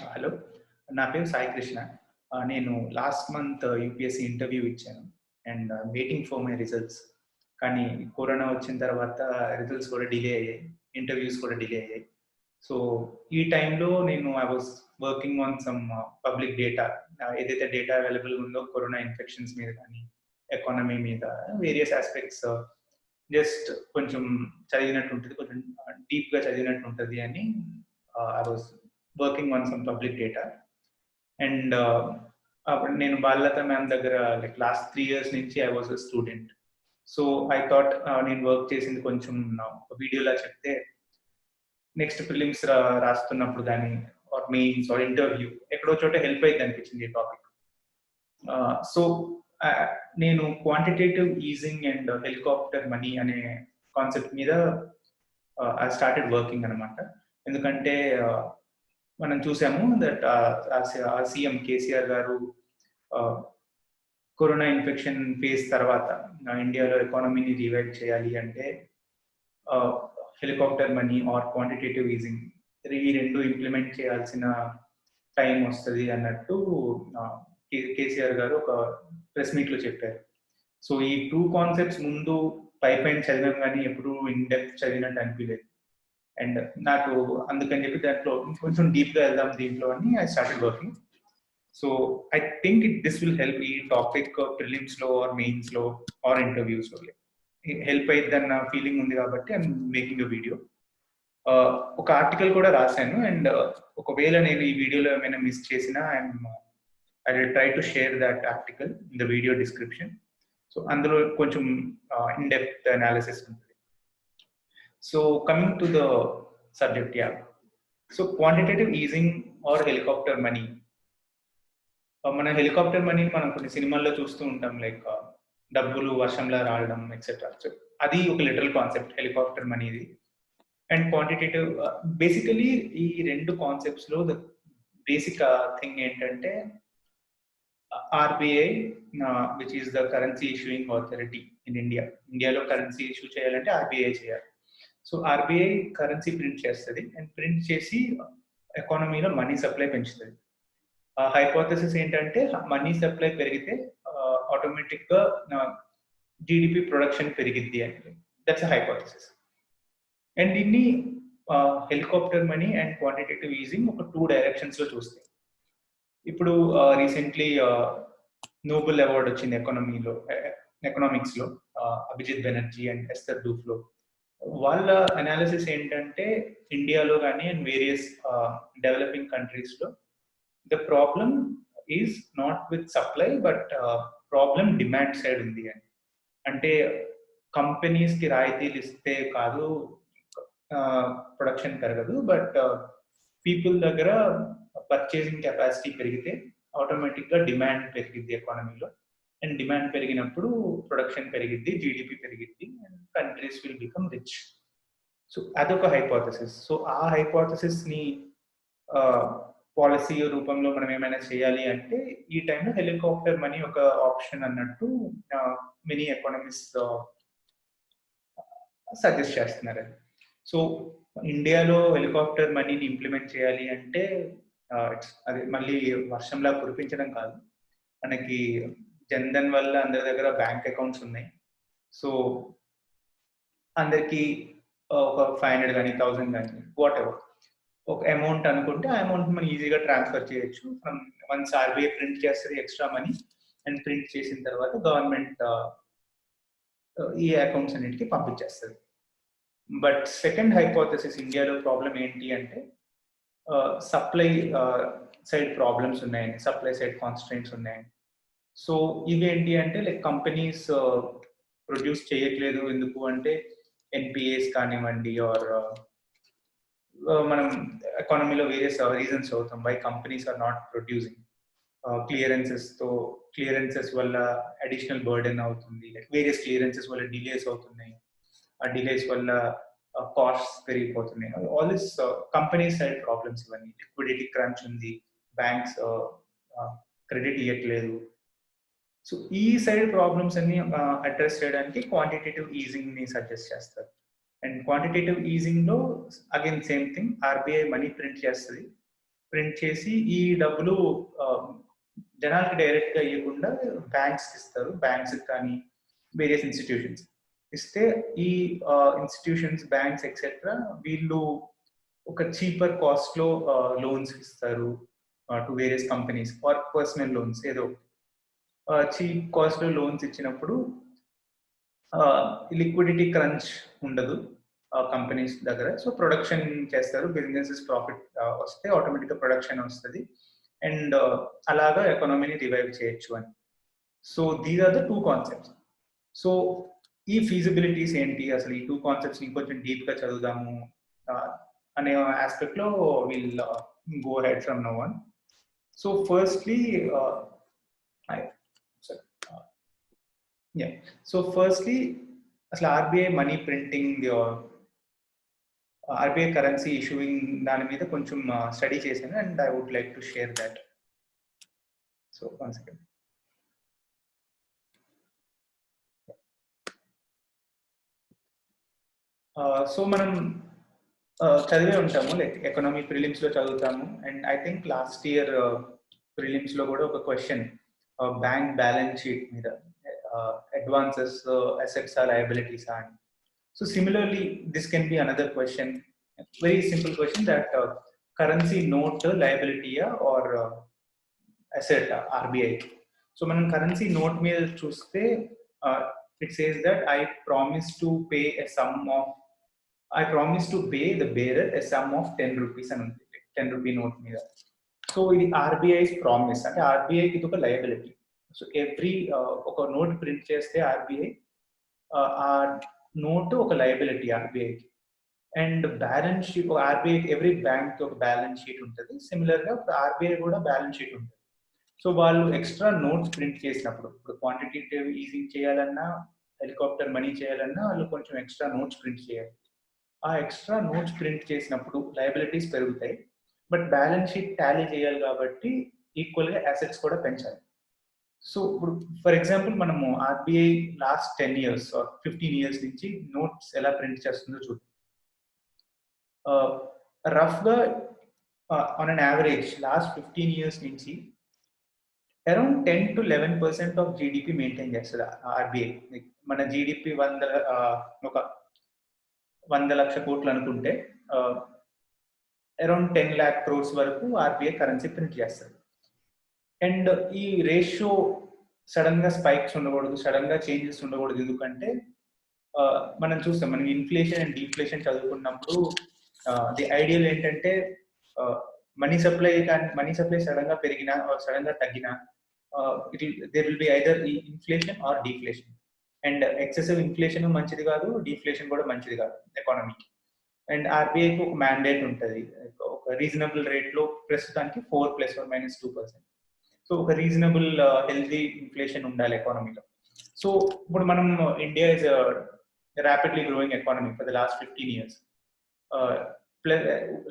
Hello నా పేరు సాయి కృష్ణ. నేను లాస్ట్ మంత్ యూపీఎస్సీ ఇంటర్వ్యూ ఇచ్చాను. And waiting for my results కానీ కరోనా వచ్చిన తర్వాత రిజల్ట్స్ కూడా డిలే అయ్యాయి. ఇంటర్వ్యూస్ కూడా డిలే అయ్యాయి. సో ఈ టైంలో నేను I was working on some public data ఏదైతే డేటా అవైలబుల్ ఉందో కరోనా ఇన్ఫెక్షన్స్ మీద కానీ ఎకానమీ మీద వేరియస్ ఆస్పెక్ట్స్ జస్ట్ కొంచెం చదివినట్టు ఉంటుంది. కొంచెం uh, డీప్గా చదివినట్టు ఉంటుంది అని uh, I was working on some public data and అప్పుడు నేను బాలలత మ్యామ్ దగ్గర లైక్ లాస్ట్ త్రీ ఇయర్స్ నుంచి I was a student so I thought నేను వర్క్ చేసింది కొంచెం వీడియోలా చెప్తే నెక్స్ట్ ఫిలిమ్స్ రాస్తున్నప్పుడు కానీ ఆర్ మెయిన్స్ ఆర్ ఇంటర్వ్యూ ఎక్కడో చోట హెల్ప్ అయితే అనిపించింది ఈ టాపిక్ సో నేను quantitative easing and helicopter money అనే కాన్సెప్ట్ మీద ఐ స్టార్టెడ్ వర్కింగ్ అనమాట ఎందుకంటే మనం చూసాము దట్ సీఎం కేసీఆర్ గారు కరోనా ఇన్ఫెక్షన్ ఫేస్ తర్వాత ఇండియాలో ఎకానమీని రివైవ్ చేయాలి అంటే helicopter money or quantitative easing ఈ రెండు ఇంప్లిమెంట్ చేయాల్సిన టైం వస్తుంది అన్నట్టు uh, కేసీఆర్ గారు ఒక ప్రెస్ మీట్లో చెప్పారు. సో ఈ టూ కాన్సెప్ట్స్ ముందు పైపైన చదివాం కానీ ఎప్పుడు ఇన్ డెప్త్ చదివినట్టు అనిపించలేదు అండ్ నాకు అందుకని చెప్పి దాంట్లో కొంచెం డీప్గా వెళ్దాం దీంట్లో అని I started working so I think it this will help ఈ టాపిక్ ప్రిలిమ్స్లో ఆర్ మెయిన్స్లో ఆర్ ఇంటర్వ్యూస్లో హెల్ప్ అయ్యింది అన్న ఫీలింగ్ ఉంది కాబట్టి ఐ మేకింగ్ అ వీడియో ఒక ఆర్టికల్ కూడా రాశాను అండ్ uh, ఒకవేళ నేను ఈ వీడియోలో ఏమైనా మిస్ చేసినా I'm I will try to share that article in the video description so అందులో కొంచెం ఇన్ డెప్త్ అనాలిసిస్ ఉంటుంది. So coming to the subject yeah. So quantitative easing or helicopter money మన హెలికాప్టర్ మనీని మనం కొన్ని సినిమాల్లో చూస్తూ ఉంటాం లైక్ uh, డబ్బులు వర్షంలో రావడం ఎక్సెట్రా సో అది ఒక లిటరల్ కాన్సెప్ట్ హెలికాప్టర్ మనీది అండ్ క్వాంటిటేటివ్ బేసికలీ ఈ రెండు కాన్సెప్ట్స్లో ద బేసిక్ థింగ్ ఏంటంటే RBI which is the currency issuing authority in India ఇండియాలో కరెన్సీ ఇష్యూ చేయాలంటే ఆర్బీఐ చేయాలి. సో ఆర్బీఐ కరెన్సీ ప్రింట్ చేస్తుంది. అండ్ ప్రింట్ చేసి ఎకానమీలో మనీ సప్లై పెంచుతుంది. హైపోథసిస్ ఏంటంటే మనీ సప్లై పెరిగితే ఆటోమేటిక్గా జీడిపి ప్రొడక్షన్ పెరిగిద్ది అని దట్స్ హైపోథసిస్ అండ్ దీన్ని helicopter money and quantitative easing ఒక టూ డైరెక్షన్స్లో చూస్తాయి ఇప్పుడు రీసెంట్లీ నోబెల్ అవార్డ్ వచ్చింది ఎకానమీలో ఎకనామిక్స్లో Abhijit Banerjee and Esther Duflo వాళ్ళ అనాలిసిస్ ఏంటంటే ఇండియాలో కానీ అండ్ వేరియస్ డెవలపింగ్ కంట్రీస్లో the problem is not with supply but problem demand side ఉంది అని. అంటే కంపెనీస్కి రాయితీలు ఇస్తే కాదు ప్రొడక్షన్ పెరగదు బట్ పీపుల్ దగ్గర పర్చేసింగ్ కెపాసిటీ పెరిగితే ఆటోమేటిక్గా డిమాండ్ పెరిగింది ఎకానమీలో అండ్ డిమాండ్ పెరిగినప్పుడు ప్రొడక్షన్ పెరిగిద్ది జీడిపి పెరిగిద్ది and countries will become rich so అదొక హైపోథసిస్ సో ఆ హైపోథసిస్ని పాలసీ రూపంలో మనం ఏమైనా చేయాలి అంటే ఈ టైంలో హెలికాప్టర్ మనీ ఒక ఆప్షన్ అన్నట్టు మినీ ఎకానమిస్ట్ సజెస్ట్ చేస్తున్నారు. సో ఇండియాలో హెలికాప్టర్ మనీని ఇంప్లిమెంట్ చేయాలి అంటే అది మళ్ళీ వర్షంలా కురిపించడం కాదు. మనకి జన్ధన్ వల్ల అందరి దగ్గర బ్యాంక్ అకౌంట్స్ ఉన్నాయి. సో అందరికి ఒక ఫైవ్ హండ్రెడ్ కానీ థౌసండ్ కానీ వాట్ ఎవర్ ఒక అమౌంట్ అనుకుంటే ఆ అమౌంట్ మనం ఈజీగా ట్రాన్స్ఫర్ చేయొచ్చు. ఫ్రమ్ వన్స్ ఆర్బీఐ ప్రింట్ చేస్తుంది ఎక్స్ట్రా మనీ అండ్ ప్రింట్ చేసిన తర్వాత గవర్నమెంట్ ఈ అకౌంట్స్ అన్నిటికీ పంపించేస్తుంది. బట్ సెకండ్ హైపోథసిస్ ఇండియాలో ప్రాబ్లం ఏంటి అంటే సప్లై సైడ్ ప్రాబ్లమ్స్ ఉన్నాయని సప్లై సైడ్ కాన్స్టెంట్స్ ఉన్నాయని సో ఇవేంటి అంటే లైక్ కంపెనీస్ ప్రొడ్యూస్ చేయట్లేదు. ఎందుకు అంటే ఎన్పిఏస్ కానివ్వండి ఆర్ uh, uh, మనం ఎకానమీలో వేరియస్ రీజన్స్ అవుతాం. Why companies are not producing క్లియరెన్సెస్తో clearances వల్ల అడిషనల్ బర్డెన్ అవుతుంది. వేరియస్ క్లియరెన్సెస్ వల్ల డిలేస్ అవుతున్నాయి. ఆ డిలేస్ వల్ల uh, కాస్ట్ పెరిగిపోతున్నాయి. All this company side problems ఇవన్నీ. లిక్విడిటీ క్రంచ్ ఉంది. బ్యాంక్స్ క్రెడిట్ ఇవ్వట్లేదు సో ఈ సైడ్ ప్రాబ్లమ్స్ అన్ని అడ్రస్ చేయడానికి క్వాంటిటేటివ్ ఈజింగ్ని సజెస్ట్ చేస్తారు. And quantitative ఈజింగ్లో again same thing RBI money print చేస్తుంది. ప్రింట్ చేసి ఈ డబ్బులు జనాలకి డైరెక్ట్గా ఇవ్వకుండా బ్యాంక్స్ ఇస్తారు. బ్యాంక్స్ కానీ వేరియస్ ఇన్స్టిట్యూషన్స్ ఇస్తే ఈ ఇన్స్టిట్యూషన్స్ బ్యాంక్స్ ఎక్సెట్రా వీళ్ళు ఒక చీపర్ కాస్ట్లో లోన్స్ ఇస్తారు to various companies or personal loans ఏదో చీప్ కాస్ట్ లోన్స్ ఇచ్చినప్పుడు లిక్విడిటీ క్రంచ్ ఉండదు కంపెనీస్ దగ్గర. సో ప్రొడక్షన్ చేస్తారు బిజినెసెస్ ప్రాఫిట్ వస్తే ఆటోమేటిక్గా ప్రొడక్షన్ వస్తుంది. అండ్ అలాగా ఎకానమీని రివైవ్ చేయొచ్చు అని. So these are the two concepts so ఈ ఫీజిబిలిటీస్ ఏంటి? అసలు ఈ టూ కాన్సెప్ట్స్ ఇంకొంచెం డీప్గా చదువుదాము అనే ఆస్పెక్ట్లో will go ahead from no one so firstly Yeah. So firstly, అసలు RBI money printing RBI currency issuing దాని మీద కొంచెం uh, స్టడీ చేశాను and I would like to share that so one second so మనం uh, చదివే ఉంటాము like economy ప్రిలిమ్స్లో చదువుతాము and I think last year ప్రిలిమ్స్లో కూడా ఒక క్వశ్చన్ బ్యాంక్ బ్యాలెన్స్ షీట్ మీద. అడ్వాన్సెస్ అసెట్స్ ఆ లయబిలిటీస్ అని so similarly this can be another question very simple question that currency note లయబిలిటీయా are asset RBI so మనం currency note మీద చూస్తే it says that I promise to pay a sum of I promise to pay the bearer a sum of ten rupees అని ఉంది ten rupee note మీద so ఇది RBI promise అంటే ఆర్బీఐకి ఇది ఒక లయబిలిటీ so every uh, ఒక note print చేస్తే ఆర్బీఐ uh, ఆ నోట్ ఒక లయబిలిటీ ఆర్బీఐకి and balance sheet RBI every bank ఒక బ్యాలెన్స్ షీట్ ఉంటుంది. సిమిలర్గా ఆర్బీఐ కూడా బ్యాలెన్స్ షీట్ ఉంటుంది. సో వాళ్ళు ఎక్స్ట్రా నోట్స్ ప్రింట్ చేసినప్పుడు ఇప్పుడు క్వాంటిటేటివ్ ఈజింగ్ చేయాలన్నా హెలికాప్టర్ మనీ చేయాలన్నా వాళ్ళు కొంచెం ఎక్స్ట్రా నోట్స్ ప్రింట్ చేయాలి. ఆ ఎక్స్ట్రా నోట్స్ ప్రింట్ చేసినప్పుడు లయబిలిటీస్ పెరుగుతాయి. బట్ బ్యాలెన్స్ షీట్ టాలీ చేయాలి కాబట్టి ఈక్వల్గా అసెట్స్ కూడా పెంచాలి. సో ఇప్పుడు ఫర్ ఎగ్జాంపుల్ మనము RBI last ten years fifteen years నుంచి నోట్స్ ఎలా ప్రింట్ చేస్తుందో చూద్దాం రఫ్గా on an average last fifteen years నుంచి around ten to eleven percent of GDP maintain చేస్తుంది ఆర్బీఐ మన జీడిపి వంద ఒక వంద లక్ష కోట్లు అనుకుంటే అరౌండ్ టెన్ ల్యాక్ క్రోర్స్ వరకు ఆర్బీఐ కరెన్సీ ప్రింట్ చేస్తుంది. అండ్ ఈ రేషియో సడన్గా స్పైక్స్ ఉండకూడదు సడన్గా చేంజెస్ ఉండకూడదు. ఎందుకంటే మనం చూస్తాం మనం ఇన్ఫ్లేషన్ అండ్ డిఫ్లేషన్ చదువుకున్నప్పుడు ది ఐడియల్ ఏంటంటే మనీ సప్లై కానీ మనీ సప్లై సడన్గా పెరిగినా సడన్గా తగ్గినా it there will be either ఈ inflation or deflation. And excessive inflation మంచిది కాదు డిఫ్లేషన్ కూడా మంచిది కాదు ఎకానమీకి అండ్ ఆర్బీఐకి ఒక మ్యాండేట్ ఉంటుంది. ఒక రీజనబుల్ రేట్లో ప్రస్తుతానికి four plus one minus two percent. So ఒక రీజనబుల్ హెల్తీ ఇన్ఫ్లేషన్ ఉండాలి ఎకానమీలో సో ఇప్పుడు మనం India is rapidly growing economy for the last fifteen years plus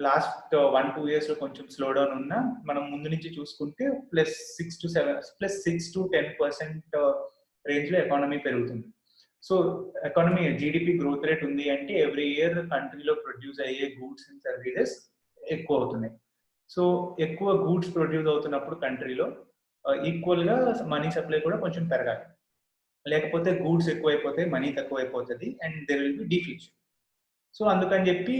last one two ఇయర్స్లో కొంచెం స్లో డౌన్ ఉన్నా మనం ముందు నుంచి చూసుకుంటే plus six to seven plus six to ten percent రేంజ్లో ఎకానమీ పెరుగుతుంది. So economy GDP growth rate ఉంది అంటే ఎవ్రీ ఇయర్ కంట్రీలో ప్రొడ్యూస్ అయ్యే గూడ్స్ అండ్ సర్వీసెస్ ఎక్కువ అవుతున్నాయి. సో ఎక్కువ గూడ్స్ ప్రొడ్యూస్ అవుతున్నప్పుడు కంట్రీలో ఈక్వల్గా మనీ సప్లై కూడా కొంచెం పెరగాలి. లేకపోతే గూడ్స్ ఎక్కువైపోతే మనీ తక్కువ అయిపోతుంది and there will be deflation so అందుకని చెప్పి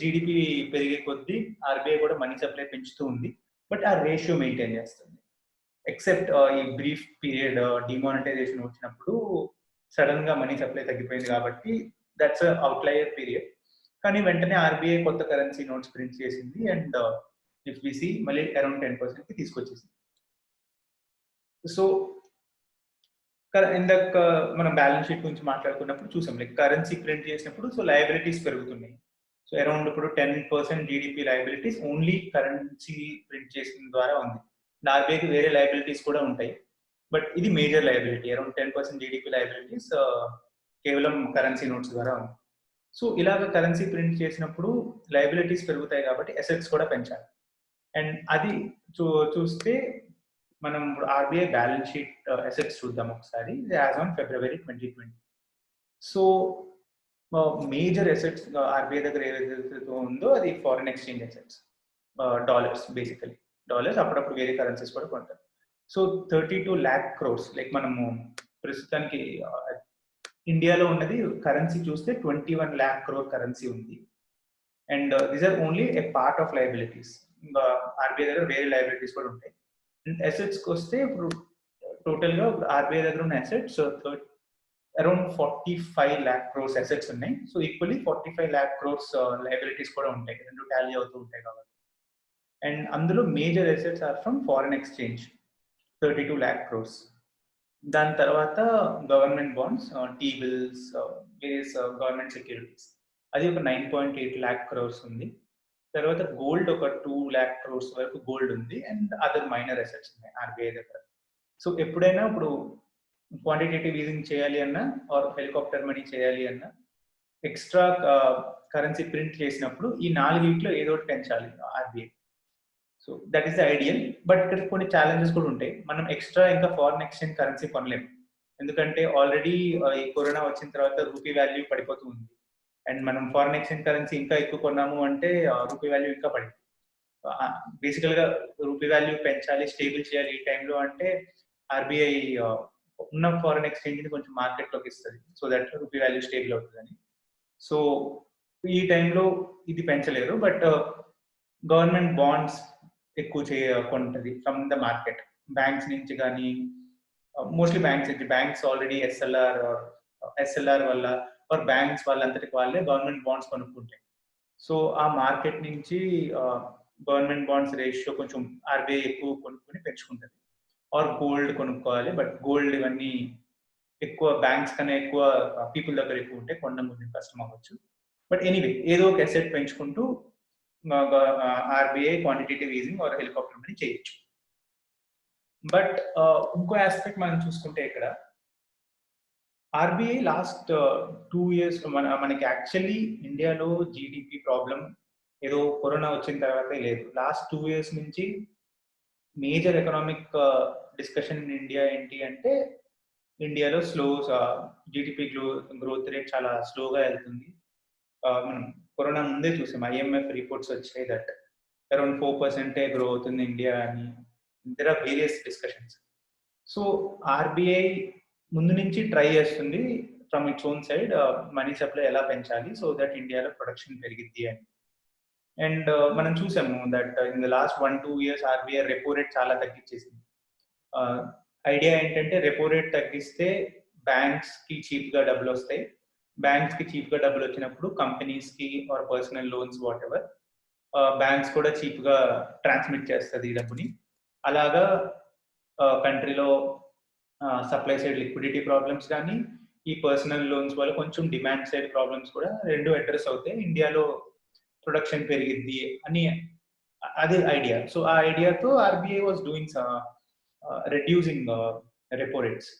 జీడిపి పెరిగే కొద్దీ ఆర్బీఐ కూడా మనీ సప్లై పెంచుతూ ఉంది. బట్ ఆ రేషియో మెయింటైన్ చేస్తుంది. ఎక్సెప్ట్ ఈ బ్రీఫ్ పీరియడ్ డిమానిటైజేషన్ వచ్చినప్పుడు సడన్గా మనీ సప్లై తగ్గిపోయింది కాబట్టి దట్స్ అవుట్లయర్ పీరియడ్ కానీ వెంటనే ఆర్బీఐ కొత్త కరెన్సీ నోట్స్ ప్రింట్ చేసింది అండ్ ఇఫ్ సి మళ్ళీ అరౌండ్ టెన్ పర్సెంట్కి తీసుకొచ్చేసింది. సో ఇందాక uh, మనం బ్యాలెన్స్ షీట్ గురించి మాట్లాడుకున్నప్పుడు చూసాం. లైక్ కరెన్సీ ప్రింట్ చేసినప్పుడు సో లయబిలిటీస్ పెరుగుతున్నాయి. సో అరౌండ్ ఇప్పుడు ten percent GDP liabilities only currency print చేసిన ద్వారా ఉంది. ఆర్బీఐకి వేరే లయబిలిటీస్ కూడా ఉంటాయి. బట్ ఇది major liability around ten percent GDP liabilities కేవలం కరెన్సీ నోట్స్ ద్వారా ఉంది. సో ఇలాగ కరెన్సీ ప్రింట్ చేసినప్పుడు లయబిలిటీస్ పెరుగుతాయి కాబట్టి అసెట్స్ కూడా పెంచాలి. అండ్ అది చూ చూస్తే మనం ఆర్బీఐ బ్యాలెన్స్ షీట్ అసెట్స్ చూద్దాం ఒకసారి. As on February twenty twenty so major assets RBI దగ్గర ఏదైతే ఉందో అది foreign exchange assets dollars basically dollars అప్పుడప్పుడు వేరే కరెన్సీస్ కూడా కొంటారు. So thirty two lakh crores like మనము ప్రస్తుతానికి uh, ఇండియాలో ఉన్నది కరెన్సీ చూస్తే twenty one lakh crore currency ఉంది and these are only a part of liabilities RBI దగ్గర వేరే లైబిలిటీస్ కూడా ఉంటాయి. అసెట్స్కి వస్తే ఇప్పుడు టోటల్గా ఆర్బీఐ దగ్గర ఉన్న assets around forty five lakh crores assets ఉన్నాయి. So equally forty five lakh crores liabilities కూడా ఉంటాయి. రెండు టాలీ అవుతూ ఉంటాయి కాబట్టి. అండ్ అందులో major assets are from foreign exchange thirty two lakh crores దాని తర్వాత government bonds T bills various government securities అది ఒక nine point eight lakh crores ఉంది. తర్వాత గోల్డ్ ఒక టూ ల్యాక్ క్రోర్స్ వరకు గోల్డ్ ఉంది అండ్ అదర్ మైనర్ అసెట్స్ ఉన్నాయి ఆర్బీఐ దగ్గర. సో ఎప్పుడైనా ఇప్పుడు క్వాంటిటేటివ్ ఈజింగ్ చేయాలి అన్నా ఆర్ హెలికాప్టర్ మనీ చేయాలి అన్నా ఎక్స్ట్రా కరెన్సీ ప్రింట్ చేసినప్పుడు ఈ నాలుగింట్లో ఏదో ఒకటి పెంచాలి RBI so that is the ideal but ఇక్కడ కొన్ని ఛాలెంజెస్ కూడా ఉంటాయి. మనం ఎక్స్ట్రా ఇంకా ఫారెన్ ఎక్స్చేంజ్ కరెన్సీ కొనలేము. ఎందుకంటే ఆల్రెడీ ఈ కరోనా వచ్చిన తర్వాత రూపీ వాల్యూ పడిపోతూ ఉంది. అండ్ మనం ఫారెన్ ఎక్స్చేంజ్ కరెన్సీ ఇంకా ఎక్కువ కొన్నాము అంటే రూపీ వాల్యూ ఇంకా పడింది. బేసికల్గా రూపీ వాల్యూ పెంచాలి స్టేబుల్ చేయాలి ఈ టైంలో అంటే ఆర్బీఐ ఉన్న ఫారెన్ ఎక్స్చేంజ్ని కొంచెం మార్కెట్లోకి ఇస్తుంది. So that rupee value stable అవుతుందని. సో ఈ టైంలో ఇది పెంచలేరు బట్ గవర్నమెంట్ బాండ్స్ ఎక్కువ చేయకుంటుంది ఫ్రమ్ ద మార్కెట్ బ్యాంక్స్ నుంచి కానీ మోస్ట్లీ బ్యాంక్స్ నుంచి బ్యాంక్స్ ఆల్రెడీ ఎస్ఎల్ఆర్ ఎస్ఎల్ఆర్ వల్ల ఆర్ బ్యాంక్స్ వాళ్ళంతటికి వాళ్ళే గవర్నమెంట్ బాండ్స్ కొనుక్కుంటాయి. సో ఆ మార్కెట్ నుంచి గవర్నమెంట్ బాండ్స్ రేషియో కొంచెం ఆర్బీఐ ఎక్కువ కొనుక్కొని పెంచుకుంటుంది. ఆర్ గోల్డ్ కొనుక్కోవాలి బట్ గోల్డ్ ఇవన్నీ ఎక్కువ బ్యాంక్స్ కన్నా ఎక్కువ పీపుల్ దగ్గర ఎక్కువ ఉంటే కొనడం కొంచెం కష్టం అవ్వచ్చు. బట్ ఎనీవే ఏదో ఒక అసెట్ పెంచుకుంటూ RBI quantitative easing or helicopter money చేయొచ్చు. బట్ ఇంకో ఆస్పెక్ట్ మనం చూసుకుంటే ఇక్కడ ఆర్బీఐ లాస్ట్ టూ ఇయర్స్ మన మనకి యాక్చువల్లీ ఇండియాలో జీడిపి ప్రాబ్లం ఏదో కరోనా వచ్చిన తర్వాతే లేదు. లాస్ట్ టూ ఇయర్స్ నుంచి major economic discussion in India ఏంటి అంటే ఇండియాలో slow GDP grow growth rate చాలా స్లోగా వెళ్తుంది. మనం కరోనా ముందే చూసాం. ఐఎంఎఫ్ రిపోర్ట్స్ వచ్చాయి దట్ అరౌండ్ ఫోర్ పర్సెంటే గ్రో అవుతుంది ఇండియా అని. There are various discussions so RBI ముందు నుంచి ట్రై చేస్తుంది from its own side money supply ఎలా పెంచాలి సో దట్ ఇండియాలో ప్రొడక్షన్ పెరిగిద్ది అని. అండ్ uh, మనం చూసాము that in the last one two years RBI repo rate చాలా తగ్గించేసింది ఐడియా uh, ఏంటంటే రెపో రేట్ తగ్గిస్తే బ్యాంక్స్కి చీప్గా డబ్బులు వస్తాయి. బ్యాంక్స్కి చీప్గా డబ్బులు వచ్చినప్పుడు కంపెనీస్కి or personal loans whatever banks కూడా చీప్గా ట్రాన్స్మిట్ చేస్తుంది ఈ డబ్బుని. అలాగా uh, కంట్రీలో సప్లై సైడ్ లిక్విడిటీ ప్రాబ్లమ్స్ కానీ ఈ పర్సనల్ లోన్స్ వల్ల కొంచెం డిమాండ్ సైడ్ ప్రాబ్లమ్స్ కూడా రెండు అడ్రస్ అవుతాయి. ఇండియాలో ప్రొడక్షన్ పెరిగిద్ది అని అదే ఐడియా సో ఆ ఐడియాతో RBI was doing reducing repo rates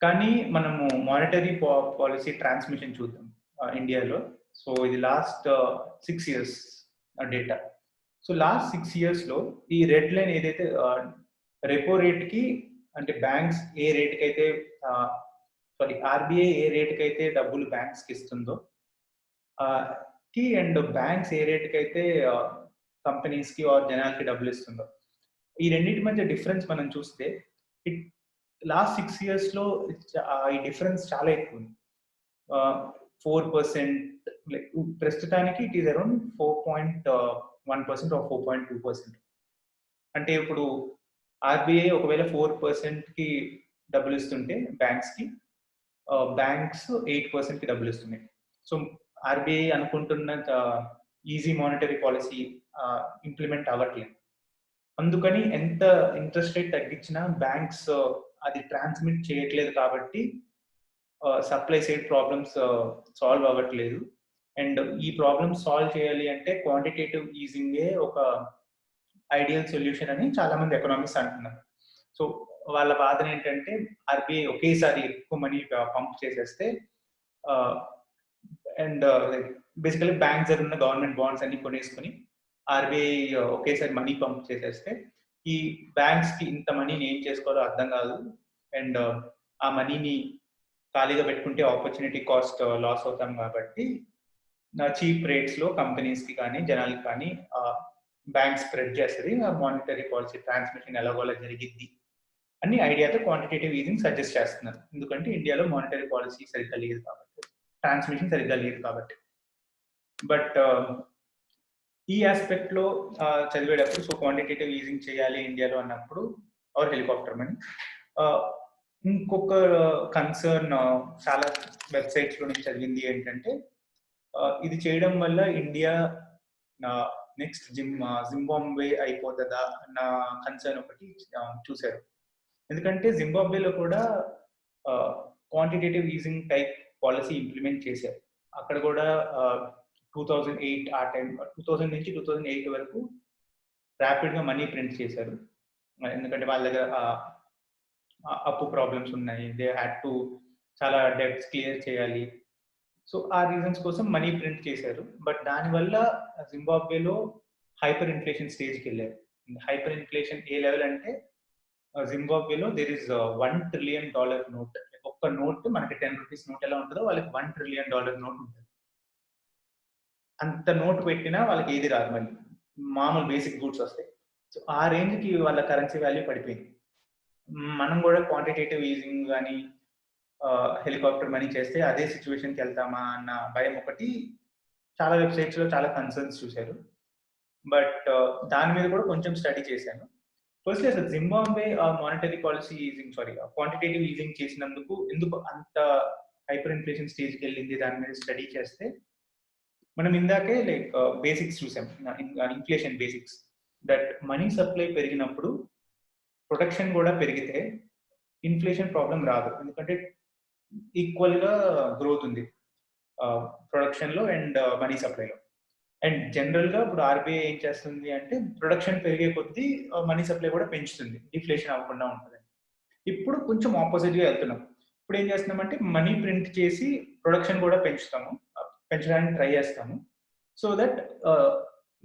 కానీ మనము మానిటరీ పాలసీ ట్రాన్స్మిషన్ చూద్దాం ఇండియాలో సో ఇది last six years data so last six ఇయర్స్లో ఈ రెడ్ లైన్ ఏదైతే రెపో రేట్కి అంటే బ్యాంక్స్ ఏ రేట్కి అయితే సారీ ఆర్బీఐ ఏ రేటుకి అయితే డబ్బులు బ్యాంక్స్కి ఇస్తుందో కి అండ్ బ్యాంక్స్ ఏ రేటుకి అయితే కంపెనీస్కి ఆర్ జనాలకి డబ్బులు ఇస్తుందో. ఈ రెండింటి మధ్య డిఫరెన్స్ మనం చూస్తే ఇట్ లాస్ట్ సిక్స్ ఇయర్స్లో ఈ డిఫరెన్స్ చాలా ఎక్కువ ఉంది. ఫోర్ పర్సెంట్ లైక్ ప్రస్తుతానికి it is around four point one percent or four point two percent అంటే ఇప్పుడు ఆర్బీఐ ఒకవేళ ఫోర్ పర్సెంట్కి డబ్బులు ఇస్తుంటే బ్యాంక్స్కి బ్యాంక్స్ ఎయిట్ పర్సెంట్కి డబ్బులు ఇస్తున్నాయి. సో ఆర్బీఐ అనుకుంటున్న ఈజీ మానిటరీ పాలసీ ఇంప్లిమెంట్ అవ్వట్లేదు. అందుకని ఎంత ఇంట్రెస్ట్ రేట్ తగ్గించినా బ్యాంక్స్ అది ట్రాన్స్మిట్ చేయట్లేదు కాబట్టి సప్లై సైడ్ ప్రాబ్లమ్స్ సాల్వ్ అవ్వట్లేదు. అండ్ ఈ ప్రాబ్లమ్స్ సాల్వ్ చేయాలి అంటే క్వాంటిటేటివ్ ఈజింగే ఒక ఐడియల్ సొల్యూషన్ అని చాలా మంది ఎకనామిక్స్ అంటున్నారు. సో వాళ్ళ వాదన ఏంటంటే ఆర్బీఐ ఒకేసారి ఎక్కువ మనీ పంప్ uh, చేసేస్తే అండ్ బేసికలీ బ్యాంక్స్ దగ్గర ఉన్న గవర్నమెంట్ బాండ్స్ అన్ని కొనేసుకుని ఆర్బీఐ uh, ఒకేసారి మనీ పంప్ చేసేస్తే ఈ బ్యాంక్స్కి ఇంత మనీని ఏం చేసుకోవాలో అర్థం కాదు. అండ్ uh, ఆ మనీని ఖాళీగా పెట్టుకుంటే ఆపర్చునిటీ కాస్ట్ లాస్ అవుతాం కాబట్టి చీప్ రేట్స్లో కంపెనీస్కి కానీ జనాలకి కానీ బ్యాంక్ స్ప్రెడ్ చేస్తుంది ఆ మానిటరీ పాలసీ ట్రాన్స్మిషన్ ఎలాగోలా జరిగిద్ది అని ఐడియాతో క్వాంటిటేటివ్ ఈజింగ్ సజెస్ట్ చేస్తున్నారు. ఎందుకంటే ఇండియాలో మానిటరీ పాలసీ సరిగ్గా లేదు కాబట్టి ట్రాన్స్మిషన్ సరిగ్గా లేదు కాబట్టి. బట్ um, ఈ ఆస్పెక్ట్లో చదివేటప్పుడు సో క్వాంటిటేటివ్ ఈజింగ్ చేయాలి ఇండియాలో అన్నప్పుడు ఆర్ హెలికాప్టర్ మనీ ఇంకొక కన్సర్న్ చాలా వెబ్సైట్స్లో నుంచి చదివింది ఏంటంటే ఇది చేయడం వల్ల ఇండియా నెక్స్ట్ జిమ్ జింబాంబే అయిపోతుందా అన్న కన్సర్న్ ఒకటి చూశారు. ఎందుకంటే జింబాబ్వేలో కూడా quantitative easing type policy implement చేశారు. అక్కడ కూడా టూ థౌజండ్ ఎయిట్ ఆ టైం టూ థౌజండ్ నుంచి టూ థౌజండ్ ఎయిట్ వరకు ర్యాపిడ్గా మనీ ప్రింట్ చేశారు. ఎందుకంటే వాళ్ళ దగ్గర అప్పు ప్రాబ్లమ్స్ ఉన్నాయి. దే హ్యాడ్ టు చాలా డెబ్ట్స్ క్లియర్ చేయాలి. సో ఆ రీజన్స్ కోసం మనీ ప్రింట్ చేశారు. బట్ దానివల్ల జింబాబ్వేలో హైపర్ ఇన్ఫ్లేషన్ స్టేజ్కి వెళ్ళారు. హైపర్ ఇన్ఫ్లేషన్ ఏ లెవెల్ అంటే జింబాబ్వేలో there is one trillion dollar note ఒక్క నోట్ మనకి టెన్ రూపీస్ నోట్ ఎలా ఉంటుందో వాళ్ళకి వన్ ట్రిలియన్ డాలర్ నోట్ ఉంటుంది. అంత నోట్ పెట్టినా వాళ్ళకి ఏది రాదు మళ్ళీ. మామూలు బేసిక్ గూడ్స్ వస్తాయి. సో ఆ రేంజ్కి వాళ్ళ కరెన్సీ వాల్యూ పడిపోయింది. మనం కూడా క్వాంటిటేటివ్ ఈజింగ్ కానీ హెలికాప్టర్ మనీ చేస్తే అదే సిచ్యువేషన్కి వెళ్తామా అన్న భయం ఒకటి చాలా వెబ్సైట్స్లో చాలా కన్సర్న్స్ చూశారు. బట్ దాని మీద కూడా కొంచెం స్టడీ చేశాను. ఫస్ట్లీ అసలు Zimbabwe monetary policy easing sorry quantitative easing చేసినందుకు ఎందుకు అంత హైపర్ ఇన్ఫ్లేషన్ స్టేజ్కి వెళ్ళింది దాని మీద స్టడీ చేస్తే మనం ఇందాకే లైక్ బేసిక్స్ చూసాం inflation basics that money supply పెరిగినప్పుడు ప్రొడక్షన్ కూడా పెరిగితే ఇన్ఫ్లేషన్ ప్రాబ్లం రాదు. ఎందుకంటే ఈక్వల్గా గ్రోత్ ఉంది. ప్రొడక్షన్లో అండ్ మనీ సప్లైలో. అండ్ జనరల్గా ఇప్పుడు ఆర్బీఐ ఏం చేస్తుంది అంటే ప్రొడక్షన్ పెరిగే కొద్దీ మనీ సప్లై కూడా పెంచుతుంది. డిఫ్లేషన్ అవ్వకుండా ఉంటుంది. ఇప్పుడు కొంచెం ఆపోజిట్గా వెళ్తున్నాం. ఇప్పుడు ఏం చేస్తున్నామంటే మనీ ప్రింట్ చేసి ప్రొడక్షన్ కూడా పెంచుతాము. పెంచడానికి ట్రై చేస్తాము. సో దట్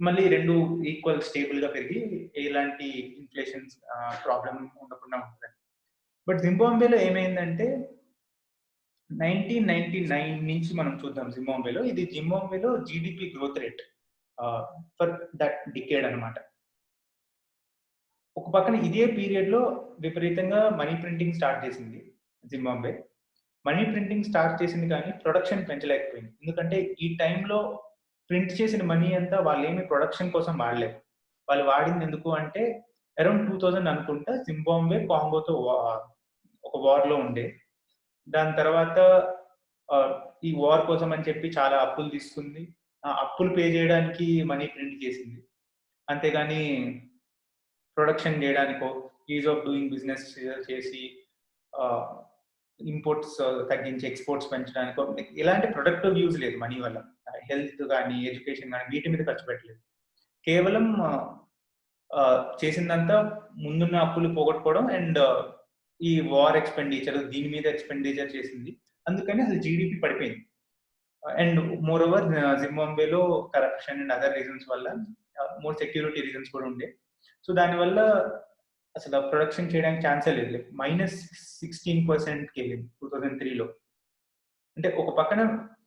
మళ్ళీ రెండు ఈక్వల్ స్టేబుల్గా పెరిగి ఎలాంటి ఇన్ఫ్లేషన్ ప్రాబ్లం ఉండకుండా ఉంటుంది. బట్ జింబాంబేలో ఏమైందంటే నైన్టీన్ నైన్టీ నైన్ నుంచి మనం చూద్దాం జింబాంబేలో ఇది జింబాంబేలో GDP growth rate for that decade అనమాట ఒక పక్కన ఇదే పీరియడ్లో విపరీతంగా మనీ ప్రింటింగ్ స్టార్ట్ చేసింది జింబాంబే మనీ ప్రింటింగ్ స్టార్ట్ చేసింది కానీ ప్రొడక్షన్ పెంచలేకపోయింది. ఎందుకంటే ఈ టైంలో ప్రింట్ చేసిన మనీ అంతా వాళ్ళు ఏమి ప్రొడక్షన్ కోసం వాడలేదు. వాళ్ళు వాడింది ఎందుకు అంటే అరౌండ్ టూ థౌజండ్ అనుకుంటా జింబాంబే కాంగోతో ఒక వార్లో ఉండే దాని తర్వాత ఈ వార్ కోసం అని చెప్పి చాలా అప్పులు తీసుకుంది. ఆ అప్పులు పే చేయడానికి మనీ ప్రింట్ చేసింది. అంతేగాని ప్రొడక్షన్ చేయడానికో ఈజ్ ఆఫ్ డూయింగ్ బిజినెస్ చేసి ఇంపోర్ట్స్ తగ్గించి ఎక్స్పోర్ట్స్ పెంచడానికో ఇలాంటి ప్రొడక్టివ్ యూజ్ లేదు మనీ వల్ల. హెల్త్ కానీ ఎడ్యుకేషన్ కానీ వీటి మీద ఖర్చు పెట్టలేదు. కేవలం చేసిందంతా ముందున్న అప్పులు పోగొట్టుకోవడం అండ్ ఈ వార్ ఎక్స్పెండిచర్ దీని మీద ఎక్స్పెండిచర్ చేసింది. అందుకని అసలు జీడిపి పడిపోయింది. అండ్ మోర్ ఓవర్ జింబాంబేలో కరప్షన్ అండ్ అదర్ రీజన్స్ వల్ల మోర్ సెక్యూరిటీ రీజన్స్ కూడా ఉండే. సో దానివల్ల అసలు ప్రొడక్షన్ చేయడానికి ఛాన్సే లేదు. మైనస్ సిక్స్టీన్ పర్సెంట్కి వెళ్ళింది టూ థౌజండ్ త్రీలో అంటే ఒక పక్కన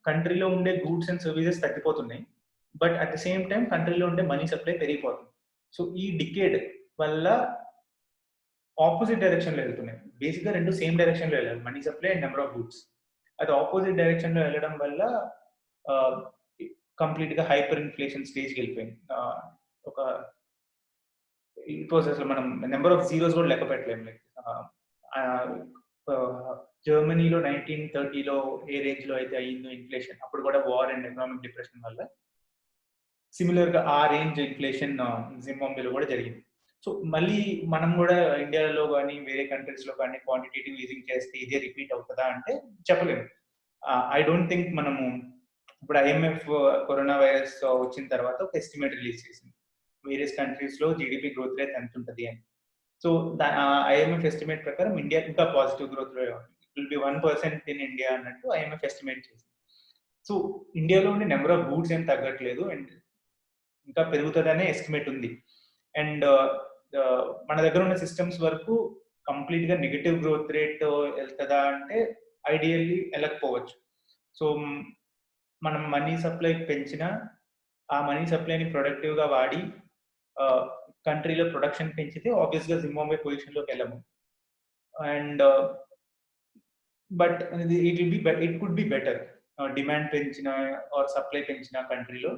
కంట్రీలో ఉండే goods and services తగ్గిపోతున్నాయి. But at the same time కంట్రీలో ఉండే మనీ సప్లై పెరిగిపోతుంది. సో ఈ డికేడ్ వల్ల ఆపోజిట్ డైరెక్షన్లో వెళ్తున్నాయి. బేసిక్గా రెండు సేమ్ డైరెక్షన్లో వెళ్ళాలి. Money supply and number of goods అది ఆపోజిట్ డైరెక్షన్లో వెళ్ళడం వల్ల కంప్లీట్గా హైపర్ ఇన్ఫ్లేషన్ స్టేజ్కి వెళ్ళిపోయింది. ఒక ఇట్ వాజ్ అసలు మనం నెంబర్ ఆఫ్ జీరోస్ కూడా లెక్క పెట్టలేము. లైక్ జర్మనీలో నైన్టీన్ థర్టీలో ఏ రేంజ్లో అయితే అయ్యిందో ఇన్ఫ్లేషన్ అప్పుడు కూడా వార్ అండ్ ఎకనామిక్ డిప్రెషన్ వల్ల సిమిలర్గా ఆ రేంజ్ ఇన్ఫ్లేషన్ జింబాంబేలో కూడా జరిగింది. సో మళ్ళీ మనం కూడా ఇండియాలో కానీ వేరే కంట్రీస్లో కానీ క్వాంటిటేటివ్ ఈజింగ్ చేస్తే ఇదే రిపీట్ అవుతుందా అంటే చెప్పలేము. ఐ డోంట్ థింక్ మనము ఇప్పుడు ఐఎంఎఫ్ కరోనా వైరస్ వచ్చిన తర్వాత ఒక ఎస్టిమేట్ రిలీజ్ చేసింది. వేరియస్ కంట్రీస్లో జీడిపి గ్రోత్ రేట్ ఎంత ఉంటుంది అని. సో ఐఎంఎఫ్ ఎస్టిమేట్ ప్రకారం ఇండియా ఇంకా positive growth will be one percent in India అన్నట్టు ఐఎంఎఫ్ ఎస్టిమేట్ చేసింది. సో ఇండియాలో ఉండే నెంబర్ ఆఫ్ గూడ్స్ ఏం తగ్గట్లేదు అండ్ ఇంకా పెరుగుతుందనే ఎస్టిమేట్ ఉంది. అండ్ మన దగ్గర ఉన్న సిస్టమ్స్ వరకు కంప్లీట్గా నెగిటివ్ గ్రోత్ రేట్ వెళ్తుందా అంటే ఐడియల్లీ వెళ్ళకపోవచ్చు. సో మనం మనీ సప్లై పెంచినా ఆ మనీ సప్లైని ప్రొడక్టివ్గా వాడి కంట్రీలో ప్రొడక్షన్ పెంచితే ఆబ్వియస్గా జింబాబే పొజిషన్లోకి వెళ్ళము. And but it will be it could be better. Demand పెంచిన ఆర్ సప్లై పెంచిన కంట్రీలో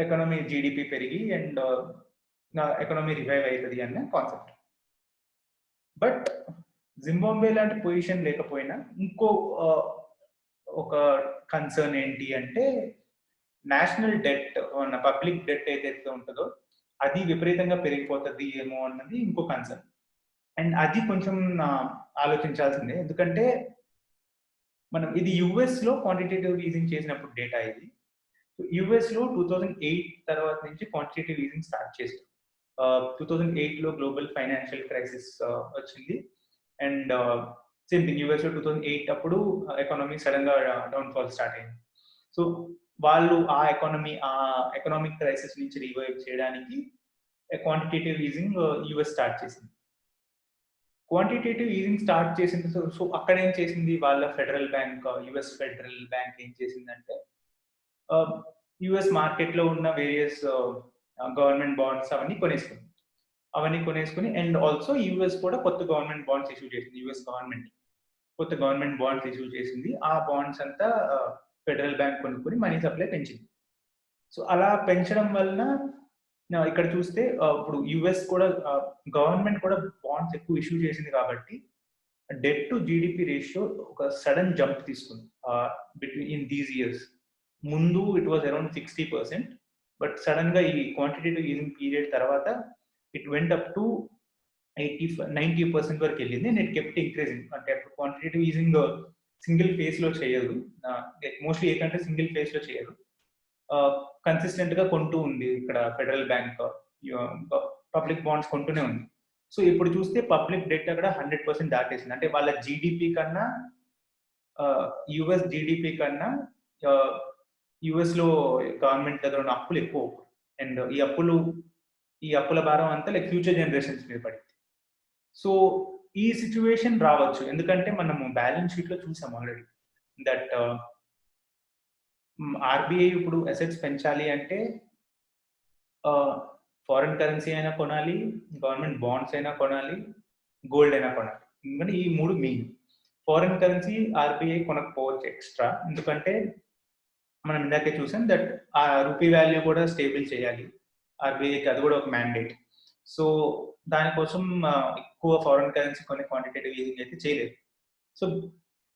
ఎకనామీ జీడిపి పెరిగి అండ్ ఎకనామీ రివైవ్ అవుతుంది అన్న కాన్సెప్ట్ బట్ జింబాంబే లాంటి పొజిషన్ లేకపోయినా ఇంకో ఒక కన్సర్న్ ఏంటి అంటే నేషనల్ డెట్ పబ్లిక్ డెట్ ఏదైతే ఉంటుందో అది విపరీతంగా పెరిగిపోతుంది ఏమో అన్నది ఇంకో కన్సర్న్ అండ్ అది కొంచెం ఆలోచించాల్సిందే. ఎందుకంటే మనం ఇది యుఎస్లో క్వాంటిటేటివ్ ఈజింగ్ చేసినప్పుడు డేటా ఇది. యుఎస్లో టూ థౌజండ్ ఎయిట్ తర్వాత నుంచి క్వాంటిటేటివ్ ఈజింగ్ స్టార్ట్ చేస్తాం టూ థౌజండ్ ఎయిట్లో గ్లోబల్ ఫైనాన్షియల్ క్రైసిస్ వచ్చింది. And same thing US two thousand eight అప్పుడు ఎకానమీ సడన్గా డౌన్ ఫాల్ స్టార్ట్ అయింది. సో వాళ్ళు ఆ ఎకానమీ ఆ ఎకనామిక్ క్రైసిస్ నుంచి రివైవ్ చేయడానికి క్వాంటిటేటివ్ ఈజింగ్ యుఎస్ స్టార్ట్ చేసింది. క్వాంటిటేటివ్ ఈజింగ్ స్టార్ట్ చేసింది సో సో అక్కడ ఏం చేసింది? వాళ్ళ federal bank US federal bank ఏం చేసిందంటే యుఎస్ మార్కెట్లో ఉన్న వేరియస్ గవర్నమెంట్ బాండ్స్ అవన్నీ కొనేసుకుంది అవన్నీ కొనేసుకుని అండ్ ఆల్సో యుఎస్ కూడా కొత్త గవర్నమెంట్ బాండ్స్ ఇష్యూ చేసింది యుఎస్ గవర్నమెంట్ కొత్త గవర్నమెంట్ బాండ్స్ ఇష్యూ చేసింది. ఆ బాండ్స్ అంతా ఫెడరల్ బ్యాంక్ కొనుక్కొని మనీ సప్లై పెంచింది. సో అలా పెంచడం వలన ఇక్కడ చూస్తే ఇప్పుడు యుఎస్ కూడా గవర్నమెంట్ కూడా బాండ్స్ ఎక్కువ ఇష్యూ చేసింది కాబట్టి డెట్ టు జీడిపి రేషియో ఒక సడన్ జంప్ తీసుకుంది. బిట్వీన్ ఇన్ దీస్ ఇయర్స్ ముందు it was around sixty percent but సడన్గా ఈ క్వాంటిటేటివ్ ఈజింగ్ పీరియడ్ తర్వాత it went up to eighty ninety percent వరకు వెళ్ళింది. నేను కెప్ట్ ఇంక్రీజింగ్ అంటే క్వాంటిటేటివ్ ఈజింగ్ సింగిల్ ఫేస్లో చేయదు. మోస్ట్లీ ఏ కంటే సింగిల్ ఫేస్లో చేయదు. కన్సిస్టెంట్గా కొంటూ ఉంది ఇక్కడ ఫెడరల్ బ్యాంక్ పబ్లిక్ బాండ్స్ కొంటూనే ఉంది. సో ఇప్పుడు చూస్తే పబ్లిక్ డెట్ అక్కడ హండ్రెడ్ పర్సెంట్ దాటేసింది. అంటే వాళ్ళ జీడిపి కన్నా యుఎస్ జీడిపి కన్నా యుఎస్లో గవర్నమెంట్ దగ్గర ఉన్న అప్పులు ఎక్కువ అండ్ ఈ అప్పులు ఈ అప్పుల భారం అంతా లైక్ ఫ్యూచర్ జనరేషన్స్ మీద పడింది. సో ఈ సిచ్యువేషన్ రావచ్చు. ఎందుకంటే మనము బ్యాలెన్స్ షీట్లో చూసాం ఆల్రెడీ దట్ ఆర్బీఐ ఇప్పుడు అసెట్స్ పెంచాలి అంటే uh, ఫారెన్ కరెన్సీ అయినా కొనాలి గవర్నమెంట్ బాండ్స్ అయినా కొనాలి గోల్డ్ అయినా కొనాలి. ఎందుకంటే ఈ మూడు మెయిన్ ఫారెన్ కరెన్సీ ఆర్బీఐ కొనకపోవచ్చు ఎక్స్ట్రా ఎందుకంటే మనం ఇందాకే చూసాం దట్ ఆ రూపీ వాల్యూ కూడా స్టేబుల్ చేయాలి. ఆర్బీఐకి అది కూడా ఒక మ్యాండేట్ సో దానికోసం ఎక్కువ ఫారెన్ కరెన్సీ కొన్ని క్వాంటిటేటివ్ ఈజింగ్ అయితే చేయలేదు. సో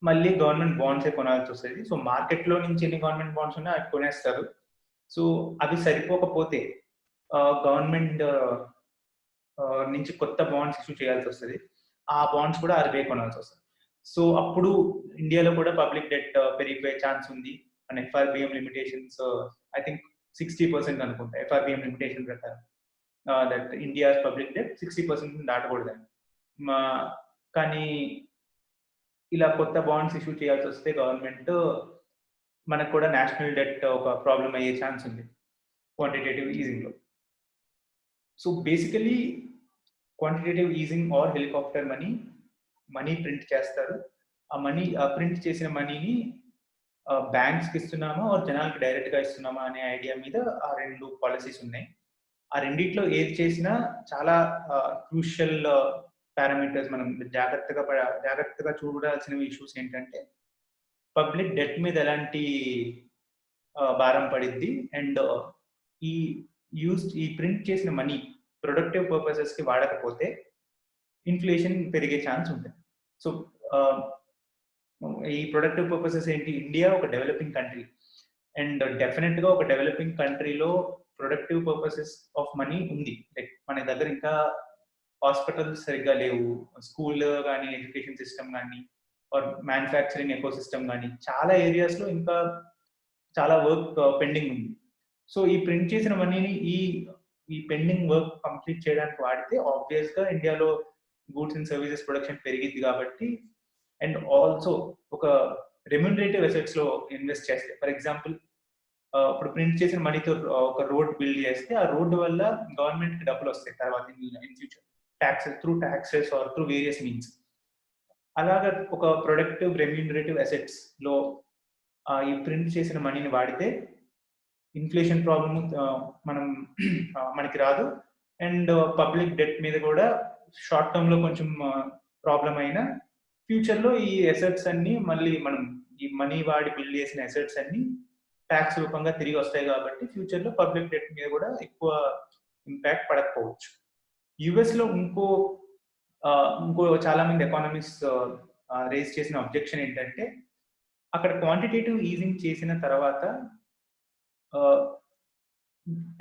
మళ్ళీ గవర్నమెంట్ బాండ్స్ కొనాల్సి వస్తుంది. సో మార్కెట్లో నుంచి ఎన్ని గవర్నమెంట్ బాండ్స్ ఉన్నాయో అవి కొనేస్తారు. సో అవి సరిపోకపోతే గవర్నమెంట్ నుంచి కొత్త బాండ్స్ ఇష్యూ చేయాల్సి వస్తుంది. ఆ బాండ్స్ కూడా ఆర్బీఐ కొనాల్సి వస్తుంది. సో అప్పుడు ఇండియాలో కూడా పబ్లిక్ డెట్ పెరిగిపోయే ఛాన్స్ ఉంది. And FRBM limitations I think sixty percent అనుకుంటా ఎఫ్ఆర్బిఎం లిమిటేషన్ ప్రకారం. That India public debt sixty percent దాటకూడదని కానీ ఇలా కొత్త బాండ్స్ ఇష్యూ చేయాల్సి వస్తే గవర్నమెంట్ మనకు కూడా నేషనల్ డెట్ ఒక ప్రాబ్లం అయ్యే ఛాన్స్ ఉంది quantitative ఈజింగ్లో. So basically quantitative easing or helicopter money money print చేస్తారు. ఆ మనీ ఆ ప్రింట్ చేసిన మనీని బ్యాంక్స్కి ఇస్తున్నామా? జనాలకి డైరెక్ట్గా ఇస్తున్నామా? అనే ఐడియా మీద ఆ రెండు పాలసీస్ ఉన్నాయి. ఆ రెండిట్లో ఏది చేసినా చాలా క్రూషియల్ పారామీటర్స్ మనం జాగ్రత్తగా జాగ్రత్తగా చూడాల్సిన ఇష్యూస్ ఏంటంటే పబ్లిక్ డెట్ మీద ఎలాంటి భారం పడిద్ది? అండ్ ఈ యూస్ ఈ ప్రింట్ చేసిన మనీ ప్రొడక్టివ్ పర్పసెస్కి వాడకపోతే ఇన్ఫ్లేషన్ పెరిగే ఛాన్స్ ఉంటుంది. సో ఈ ప్రొడక్టివ్ పర్పసెస్ ఏంటి? ఇండియా ఒక డెవలపింగ్ కంట్రీ అండ్ డెఫినెట్గా ఒక డెవలపింగ్ కంట్రీలో ప్రొడక్టివ్ పర్పసెస్ ఆఫ్ మనీ ఉంది. లైక్ మన దగ్గర ఇంకా హాస్పిటల్స్ సరిగ్గా లేవు. స్కూల్ కానీ ఎడ్యుకేషన్ సిస్టమ్ కానీ ఆర్ మ్యానుఫ్యాక్చరింగ్ ఎకో సిస్టమ్ కానీ చాలా ఏరియాస్లో ఇంకా చాలా వర్క్ పెండింగ్ uh, ఉంది. సో ఈ ప్రింట్ చేసిన మనీని ఈ ఈ పెండింగ్ వర్క్ కంప్లీట్ చేయడానికి వాడితే ఆబ్వియస్గా ఇండియాలో గూడ్స్ అండ్ సర్వీసెస్ ప్రొడక్షన్ పెరిగింది కాబట్టి అండ్ ఆల్సో ఒక రెమ్యునరేటివ్ అసెట్స్లో ఇన్వెస్ట్ చేస్తే ఫర్ ఎగ్జాంపుల్ ఇప్పుడు ప్రింట్ చేసిన మనీతో ఒక రోడ్ బిల్డ్ చేస్తే ఆ రోడ్ వల్ల గవర్నమెంట్కి డబ్బులు వస్తాయి తర్వాత in future. Taxes through taxes or through various means అలాగా ఒక ప్రొడక్టివ్ రెమ్యూనరేటివ్ అసెట్స్లో ఈ ప్రింట్ చేసిన మనీని వాడితే ఇన్ఫ్లేషన్ ప్రాబ్లమ్ మనం మనకి రాదు. అండ్ పబ్లిక్ డెట్ మీద కూడా షార్ట్ టర్మ్లో కొంచెం ప్రాబ్లం అయినా ఫ్యూచర్లో ఈ అసెట్స్ అన్ని మళ్ళీ మనం ఈ మనీ వాడి బిల్డ్ చేసిన అసెట్స్ అన్ని ట్యాక్స్ రూపంగా తిరిగి వస్తాయి కాబట్టి ఫ్యూచర్లో పబ్లిక్ డెట్ మీద కూడా ఎక్కువ ఇంపాక్ట్ పడకపోవచ్చు. యుఎస్లో ఇంకో ఇంకో చాలా మంది ఎకానమిస్ట్ రేస్ చేసిన అబ్జెక్షన్ ఏంటంటే అక్కడ క్వాంటిటేటివ్ ఈజింగ్ చేసిన తర్వాత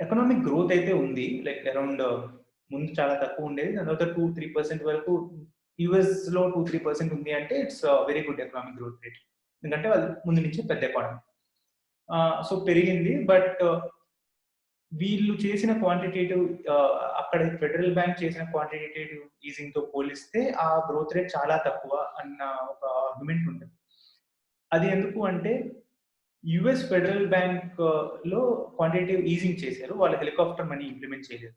ఎకనామిక్ గ్రోత్ అయితే ఉంది. లైక్ అరౌండ్ ముందు చాలా తక్కువ ఉండేది. తర్వాత టూ త్రీ పర్సెంట్ వరకు యుఎస్లో టూ త్రీ పర్సెంట్ ఉంది అంటే it's very good economic growth rate ఎందుకంటే వాళ్ళు ముందు నుంచి పెద్ద ఎకానమీ సో పెరిగింది బట్ uh, వీళ్ళు చేసిన క్వాంటిటేటివ్ అక్కడ ఫెడరల్ బ్యాంక్ చేసిన క్వాంటిటేటివ్ ఈజింగ్తో పోలిస్తే ఆ గ్రోత్ రేట్ చాలా తక్కువ అన్న ఒక ఆర్గ్యుమెంట్ ఉంటుంది అది ఎందుకు అంటే యుఎస్ ఫెడరల్ బ్యాంక్లో క్వాంటిటేటివ్ ఈజింగ్ చేశారు వాళ్ళు హెలికాప్టర్ మనీ ఇంప్లిమెంట్ చేయలేదు.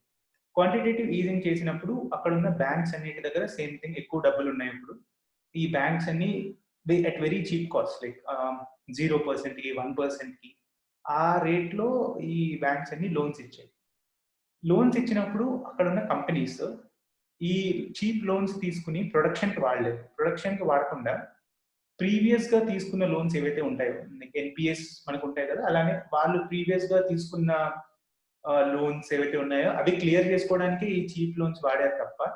క్వాంటిటేటివ్ ఈజింగ్ చేసినప్పుడు అక్కడ ఉన్న బ్యాంక్స్ అన్నిటి దగ్గర సేమ్ థింగ్ ఎక్కువ డబ్బులు ఉన్నాయి ఇప్పుడు. ఈ బ్యాంక్స్ అన్ని at very cheap cost like zero పర్సెంట్కి వన్ పర్సెంట్కి ఆ రేట్లో ఈ బ్యాంక్స్ అన్ని లోన్స్ ఇచ్చాయి. లోన్స్ ఇచ్చినప్పుడు అక్కడ ఉన్న కంపెనీస్ ఈ చీప్ లోన్స్ తీసుకుని ప్రొడక్షన్కి వాడలేదు. ప్రొడక్షన్కి వాడకుండా ప్రీవియస్గా తీసుకున్న లోన్స్ ఏవైతే ఉంటాయో ఎన్పిఎస్ మనకు ఉంటాయి కదా అలానే వాళ్ళు ప్రీవియస్గా తీసుకున్న లోన్స్ ఏవైతే ఉన్నాయో అవి క్లియర్ చేసుకోవడానికి ఈ చీప్ లోన్స్ వాడారు తప్ప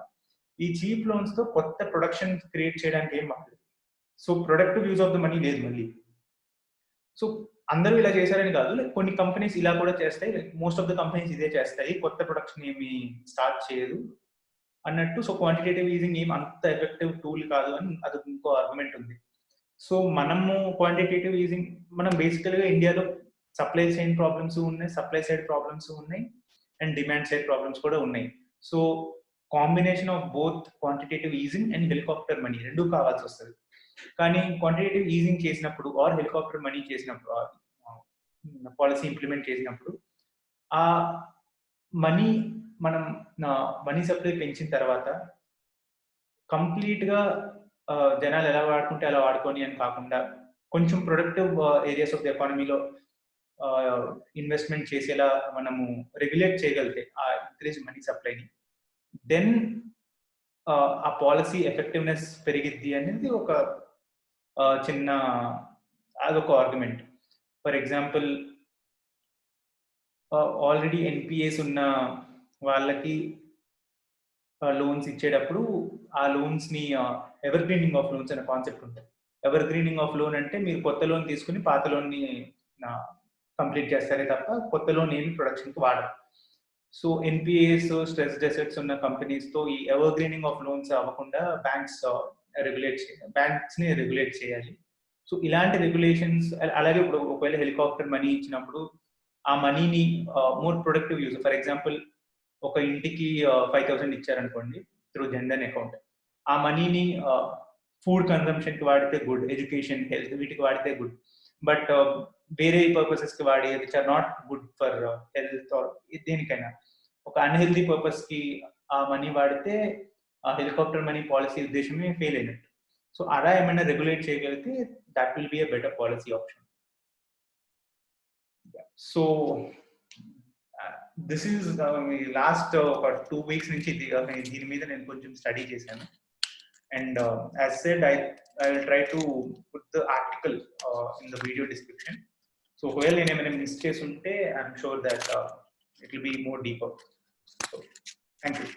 ఈ చీప్ లోన్స్తో కొత్త ప్రొడక్షన్ క్రియేట్ చేయడానికి ఏం వాడలేదు so productive use of the money లేదు మళ్ళీ. సో అందరూ ఇలా చేశారని కాదు కొన్ని కంపెనీస్ ఇలా కూడా చేస్తాయి మోస్ట్ ఆఫ్ ద కంపెనీస్ ఇదే చేస్తాయి కొత్త ప్రొడక్షన్ ఏమి స్టార్ట్ చేయదు అన్నట్టు. సో క్వాంటిటేటివ్ ఈజింగ్ ఏం అంత ఎఫెక్టివ్ టూల్ కాదు అని అది ఇంకో ఆర్గ్యుమెంట్ ఉంది. సో మనము క్వాంటిటేటివ్ ఈజింగ్ మనం బేసికల్గా ఇండియాలో సప్లై చైన్ ప్రాబ్లమ్స్ ఉన్నాయి సప్లై సైడ్ ప్రాబ్లమ్స్ ఉన్నాయి అండ్ డిమాండ్ సైడ్ ప్రాబ్లమ్స్ కూడా ఉన్నాయి. So combination of both quantitative easing and helicopter money రెండు కావాల్సి వస్తుంది. కానీ క్వాంటిటేటివ్ ఈజింగ్ చేసినప్పుడు ఆర్ హెలికాప్టర్ మనీ చేసినప్పుడు పాలసీ ఇంప్లిమెంట్ చేసినప్పుడు ఆ మనీ మనం మనీ సప్లై పెంచిన తర్వాత కంప్లీట్గా జనాలు ఎలా వాడుకుంటే అలా వాడుకొని అని కాకుండా కొంచెం ప్రొడక్టివ్ ఏరియాస్ ఆఫ్ ద ఎకానమీలో ఇన్వెస్ట్మెంట్ చేసేలా మనము రెగ్యులేట్ చేయగలిగితే ఆ ఇంక్రీజ్ మనీ సప్లైని దెన్ ఆ పాలసీ ఎఫెక్టివ్నెస్ పెరిగిద్ది అనేది ఒక చిన్న అదొక argument for example already NPAs ఉన్న వాళ్ళకి లోన్స్ ఇచ్చేటప్పుడు ఆ లోన్స్ని ఎవర్ గ్రీనింగ్ ఆఫ్ లోన్స్ అనే కాన్సెప్ట్ ఉంటుంది. ఎవర్ గ్రీనింగ్ ఆఫ్ లోన్ అంటే మీరు కొత్త లోన్ తీసుకుని పాత లోన్ని కంప్లీట్ చేస్తారే తప్ప కొత్త లోన్ ఏమి ప్రొడక్షన్కి వాడరు సో ఎన్పిఏస్ స్ట్రెస్ డెసెట్స్ ఉన్న కంపెనీస్తో ఈ ఎవర్ గ్రీనింగ్ ఆఫ్ లోన్స్ అవ్వకుండా బ్యాంక్స్ రెగ్యులేట్ uh, చేయాలి బ్యాంక్స్ని రెగ్యులేట్ చేయాలి. సో ఇలాంటి రెగ్యులేషన్స్ అలాగే ఇప్పుడు ఒకవేళ హెలికాప్టర్ మనీ ఇచ్చినప్పుడు ఆ మనీని more productive use for example ఒక ఇంటికి uh, ఫైవ్ థౌసండ్ ఇచ్చారనుకోండి త్రూ జన్ధన్ అకౌంట్ ఆ మనీని ఫుడ్ కన్సంప్షన్కి వాడితే గుడ్ ఎడ్యుకేషన్ హెల్త్ వీటికి వాడితే గుడ్ బట్ వేరే పర్పసెస్కి వాడి which are not good for health or దేనికైనా. ఒక అన్హెల్దీ పర్పస్కి ఆ మనీ వాడితే ఆ హెలికాప్టర్ మనీ పాలసీ ఉద్దేశమే ఫెయిల్ అయినట్టు. సో అలా ఏమైనా రెగ్యులేట్ చేయగలిగితే that will be a better policy option so this is last ఒక టూ వీక్స్ నుంచి దీని మీద నేను కొంచెం స్టడీ చేశాను. And as said I I will try to put the article in the video description so ఒకవేళ నేను ఏమైనా మిస్ చేసి ఉంటే I'm sure that it will be more deeper so thank you